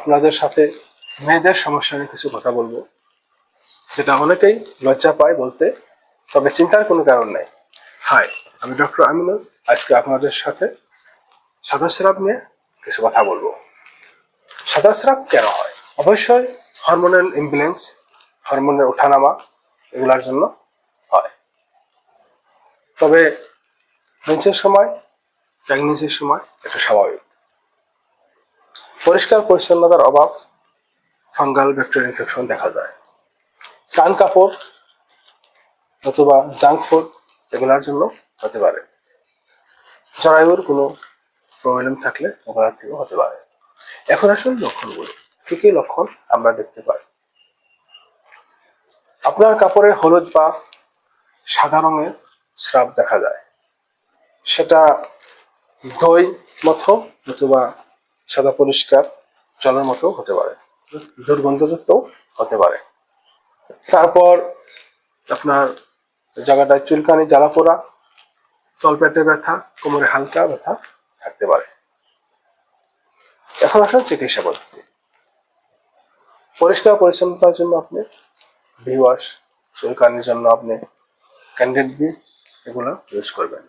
আপনাদের সাথে মেয়েদের সমস্যা নিয়ে কিছু কথা বলব। যেটা অনেকেই লজ্জা পায় বলতে, তবে চিন্তার কোনো কারণ নেই। হাই, আমি ডক্টর আমিনুল। আজকে আপনাদের সাথে সাদা স্রাব নিয়ে কিছু কথা বলব। সাদা স্রাব কেন হয়? অবশ্যই হরমোনাল ইমব্যালেন্স হরমোনের ওঠানামা এগুলার জন্য হয়। তবে মেন্সের সময় প্রেগনেন্সির সময় এটা স্বাভাবিক। পরিষ্কার পরিচ্ছন্নতার অভাব, ফাঙ্গাল ব্যাকটেরিয়া ইনফেকশন দেখা যায়। কান কাপড় অথবা জাঙ্ক ফুড এগুলোর জন্য হতে পারে। জরায়ুর কোনো প্রবলেম থাকলে ওগুলোর থেকেও হতে পারে। এখন আসুন লক্ষণগুলো। কি কি লক্ষণ আমরা দেখতে পাই? আপনার কাপড়ে হলুদ বা সাদা রঙের স্রাব দেখা যায়। সেটা দই মতো অথবা সাদা পরিষ্কার জলের মতো হতে পারে দুর্গন্ধযুক্ত হতে পারে। তারপর আপনার জায়গাটায় চুলকানি জ্বালা পোড়া তলপেটে ব্যথা, কোমরে হালকা ব্যথা থাকতে পারে। এখন আসুন চিকিৎসা পদ্ধতি। পরিষ্কার পরিচ্ছন্নতার জন্য আপনি ভিওয়াশ চুলকানির জন্য আপনি ক্যান্ডিড বি এগুলো ইউজ করবেন।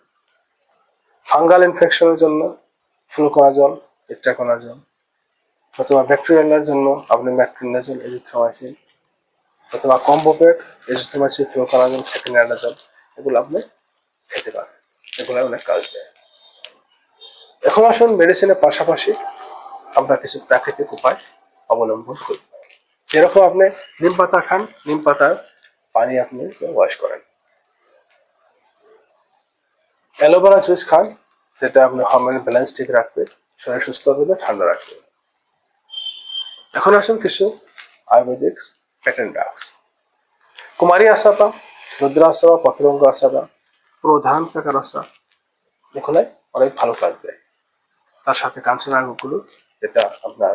ফাঙ্গাল ইনফেকশনের জন্য ফ্লুকোনাজল ইট্রাকোনাজল অথবা ব্যাকটেরিয়ালের জন্য আপনি ম্যাট্রিনাজল এজিথ্রোমাইসিন অথবা কম্বোপেট এজিথ্রোমাইসিন ফ্লুকোনাজল সেকেন্ডাজল এগুলো আপনি খেতে পারেন। এগুলো অনেক কাজ দেয়। এখন আসুন মেডিসিনের পাশাপাশি আমরা কিছু প্রাকৃতিক উপায় অবলম্বন করি। যেরকম আপনি নিম পাতা খান, নিম পাতার পানি আপনি ওয়াশ করেন। অ্যালোভেরা জুস খান, যেটা আপনি হরমোন ব্যালেন্স ঠিক রাখবে। শরীর সুস্থ রাখবে ঠান্ডা রাখবে। এখন আসুন কিছু আয়ুর্বেদিক প্যাটার্ন ড্রাগস কুমারী আসাবা, রুদ্র আসাবা, পতরঙ্গ আসাবা, প্রধান প্রকার আসা এগুলো অনেক ভালো কাজ দেয়। তার সাথে কাঞ্চন কাঞ্চনাগুলো যেটা আপনার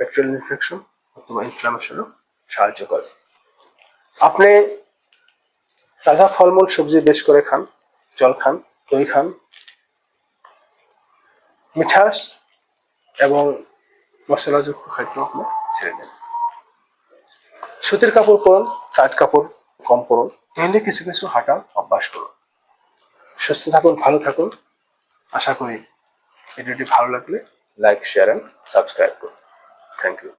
ব্যাকটেরিয়াল ইনফেকশন অথবা ইনফ্লামেশনও সাহায্য করে। আপনি তাজা ফলমূল, সবজি বেশ করে খান, জল খান, দই খান মিঠাস এবং মশলাযুক্ত খাদ্য আপনি ছেড়ে দেন সুতির কাপড় পরুন কাঠ কাপড় কম পরুন এলে কিছু কিছু হাঁটা অভ্যাস করুন। সুস্থ থাকুন, ভালো থাকুন। আশা করি ভিডিওটি ভালো লাগলে লাইক শেয়ার অ্যান্ড সাবস্ক্রাইব করুন। Thank you